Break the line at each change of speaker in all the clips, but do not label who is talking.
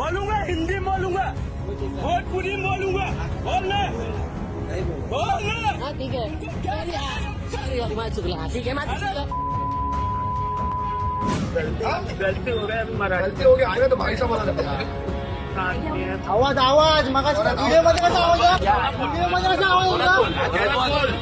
बोलूंगा हिंदी बोलूंगा भोजपुरी बोलूंगा बोलना बोलना
हा ठीक हा। चुकलं हा ठीक
गलती हो गया मराठी।
गलती हो गई आगे तो भाई साहब वाला लगता है
आवाज आवाज मग व्हिडिओमध्ये कसा आवाज व्हिडिओमध्ये कसा आवाज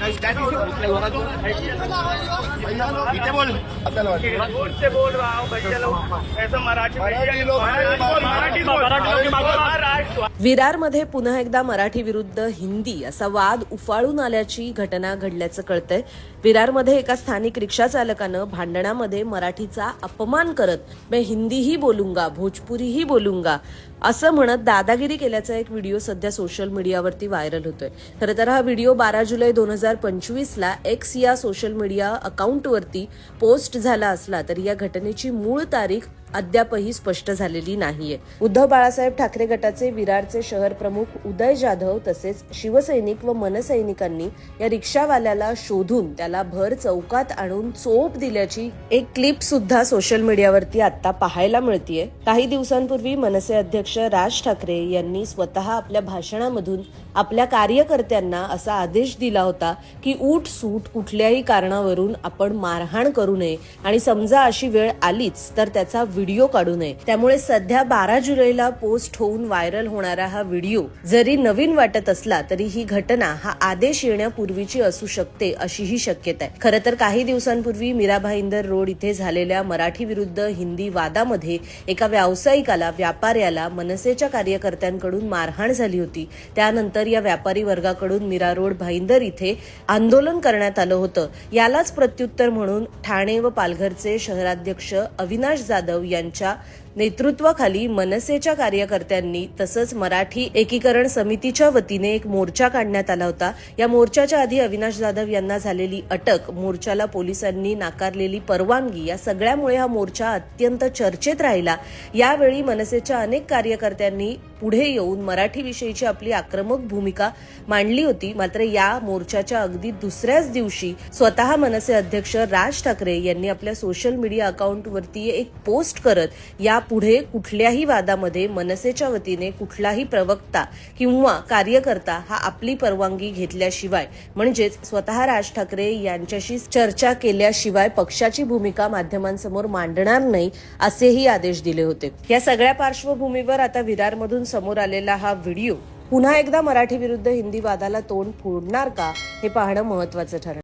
बोल.
से बोल. रहा हूँ बच्चे लोग ऐसा मराठी
मराठी
मराठी
विरारमध्ये पुन्हा एकदा मराठी विरुद्ध हिंदी असा वाद उफाळून आल्याची घटना घडल्याचं कळतंय. विरारमध्ये एका स्थानिक रिक्षा चालकानं भांडणामध्ये मराठीचा अपमान करत मैं हिंदीही बोलूंगा भोजपुरीही बोलूंगा असं म्हणत दादागिरी केल्याचा एक व्हिडिओ सध्या सोशल मीडियावरती व्हायरल होतोय. खरं तर हा व्हिडिओ बारा जुलै दोन हजार पंचवीसला एक्स या सोशल मीडिया अकाउंटवरती पोस्ट झाला असला तरी या घटनेची मूळ तारीख अद्यापही स्पष्ट झालेली नाहीये. उद्धव बाळासाहेब ठाकरे गटाचे विरारचे शहर प्रमुख उदय जाधव तसेच शिवसैनिक व मनसैनिकांनी या रिक्षावाल्याला शोधून त्याला भर चौकात आणून चोप दिल्याची एक क्लिप सुद्धा सोशल मीडियावरती आता पाहायला मिळतीये. काही दिवसांपूर्वी मनसे अध्यक्ष राज ठाकरे यांनी स्वतः आपल्या भाषणामधून आपल्या कार्यकर्त्यांना असा आदेश दिला होता की ऊट सूट कुठल्याही कारणावरून आपण मारहाण करू नये. आणि समजा अशी वेळ आलीच तर त्याचा व्हिडिओ काढू नये. त्यामुळे सध्या बारा जुलैला पोस्ट होऊन व्हायरल होणारा हा व्हिडिओ जरी नवीन वाटत असला तरी ही घटना हा आदेश येण्यापूर्वीची असू शकते अशीही शक्यता आहे. खरं तर काही दिवसांपूर्वी मीरा भाईंदर रोड इथे झालेल्या मराठी विरुद्ध हिंदी वादामध्ये एका व्यावसायिकाला व्यापाऱ्याला मनसेच्या कार्यकर्त्यांकडून मारहाण झाली होती. त्यानंतर या व्यापारी वर्गाकडून मीरा रोड भाईंदर इथे आंदोलन करण्यात आलं होतं. यालाच प्रत्युत्तर म्हणून ठाणे व पालघरचे शहराध्यक्ष अविनाश जाधव यांच्या नेतृत्वाखाली मनसेच्या कार्यकर्त्यांनी तसंच मराठी एकीकरण समितीच्या वतीने एक मोर्चा काढण्यात आला होता. या मोर्चाच्या आधी अविनाश जाधव यांना झालेली अटक मोर्चाला पोलिसांनी नाकारलेली परवानगी या सगळ्यामुळे हा मोर्चा अत्यंत चर्चेत राहिला. यावेळी मनसेच्या अनेक कार्यकर्त्यांनी पुढे येऊन मराठीविषयीची आपली आक्रमक भूमिका मांडली होती. मात्र या मोर्चाच्या अगदी दुसऱ्याच दिवशी स्वतः मनसे अध्यक्ष राज ठाकरे यांनी आपल्या सोशल मीडिया अकाउंटवरती एक पोस्ट करत या पुढे कुठल्याही वादामध्ये मनसेच्या वतीने कुठलाही प्रवक्ता किंवा कार्यकर्ता हा आपली परवानगी घेतल्याशिवाय म्हणजेच स्वतः राज ठाकरे यांच्याशी चर्चा केल्याशिवाय पक्षाची भूमिका माध्यमांसमोर मांडणार नाही असेही आदेश दिले होते. या सगळ्या पार्श्वभूमीवर आता विरारमधून समोर आलेला हा व्हिडिओ पुन्हा एकदा मराठी विरुद्ध हिंदी वादाला तोंड फोडणार का हे पाहणं महत्वाचं ठरणार.